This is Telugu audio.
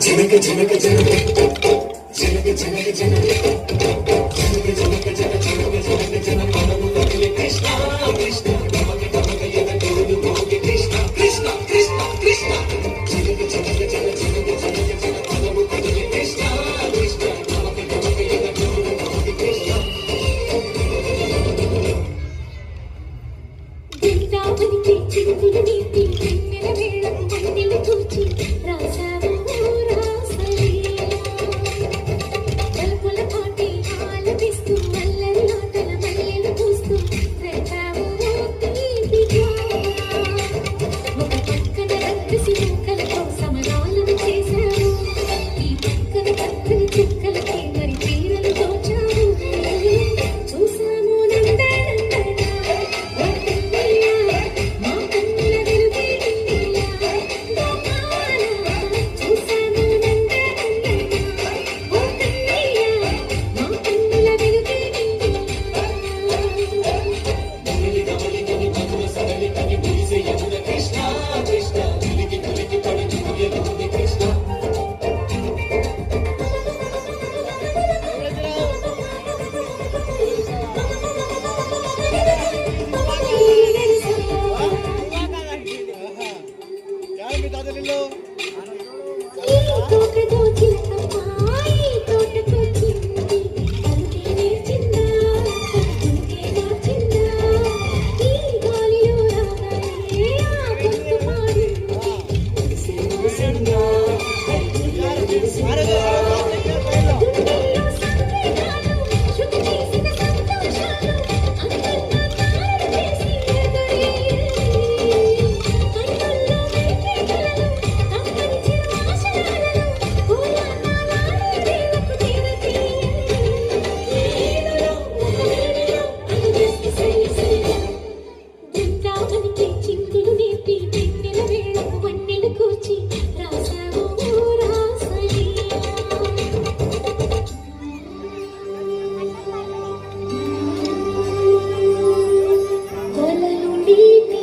జనక జనక జనక జనక జనక జనక జనక జనక జన జనక జనక జన మనము కదిలే కృష్ణ కృష్ణ గమక గమక కృష్ణ కృష్ణ కృష్ణ కృష్ణ జనక జనక జనక జనక మనము కృష్ణ కృష్ణ గమక గమక కృష్ణ నీతి নিল baby.